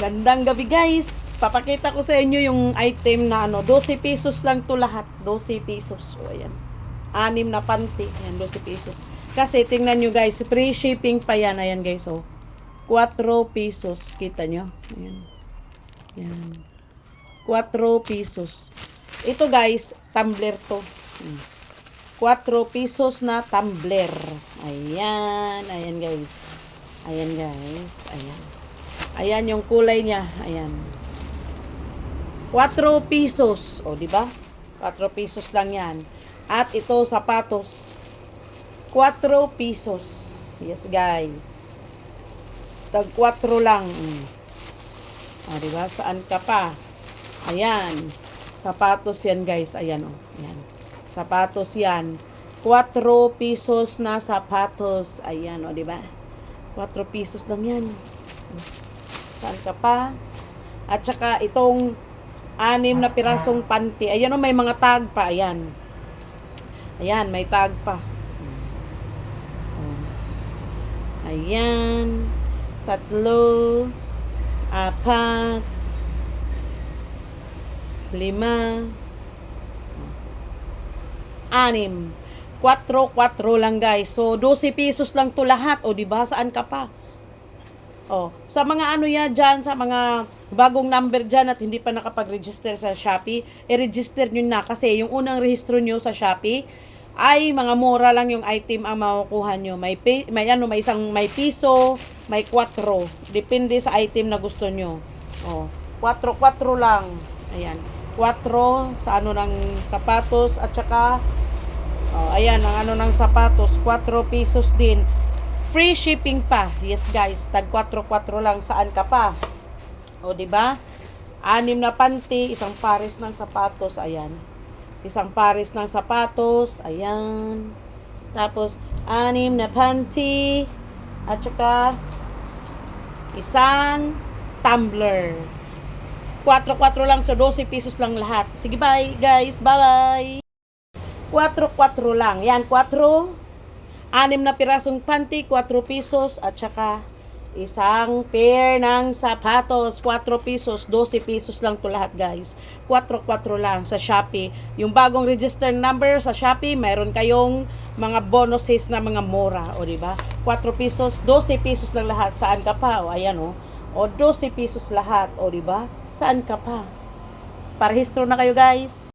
Gandang gabi guys. Papakita ko sa inyo yung item na ano, 12 pesos lang to lahat. 12 pesos. O ayan. Anim na panty. Ayan, 12 pesos. Kasi tingnan nyo guys, free shipping pa yan. Ayan guys, oh. 4 pesos. Kita nyo? Ayan. Ayan. 4 pesos. Ito guys, tumbler to. Hmm. 4 pesos na tumbler. Ayan. Ayan guys. Ayan guys. Ayan. Ayan yung kulay niya. Ayan. 4 pesos. O, di ba? 4 pesos lang yan. At ito, sapatos. 4 pesos. Yes, guys. Tag 4 lang. Mm. O, di ba? Saan ka pa? Ayan. Sapatos yan, guys. Ayan, o. Ayan. Sapatos yan. 4 pesos na sapatos. Ayan, o, di ba? 4 pesos lang yan. Saan ka pa? At saka itong anim na pirasong panty. Ayan o, may mga tag pa. Ayan. Ayan, may tag pa. Oh. Ayan. Tatlo. Apat. Lima. Anim. 4, 4 lang guys. So, 12 pesos lang to lahat. O, di ba? Saan ka pa? Oh, sa mga ano yan dyan, sa mga bagong number dyan at hindi pa nakapag-register sa Shopee, i-register nyo na kasi yung unang rehistro nyo sa Shopee ay mga mura lang yung item ang makukuha nyo. May, may ano, may isang may piso, may 4. Depende sa item na gusto nyo. Oh, 4, 4 lang. Ayan. 4 sa ano ng sapatos at saka Oh, ayan, ang ano ng sapatos, 4 pesos din. Free shipping pa. Yes, guys. Tag 4-4 lang. Saan ka pa? O, di ba? Anim na panty, isang pares ng sapatos. Ayan. Isang pares ng sapatos. Ayan. Tapos, anim na panty. At saka, isang tumbler. 4-4 lang. So, 12 pesos lang lahat. Sige, bye, guys. Bye-bye. 4-4 lang. Yan, 4. Anim na pirasong panty, 4 pesos. At saka, isang pair ng sapatos, 4 pesos. 12 pesos lang to lahat, guys. 4-4 lang sa Shopee. Yung bagong register number sa Shopee, mayroon kayong mga bonuses na mga mura. O, di ba? 4 pesos, 12 pesos lang lahat. Saan ka pa? O, ayan, o. O, 12 pesos lahat. O, di ba? Saan ka pa? Parehistro na kayo, guys.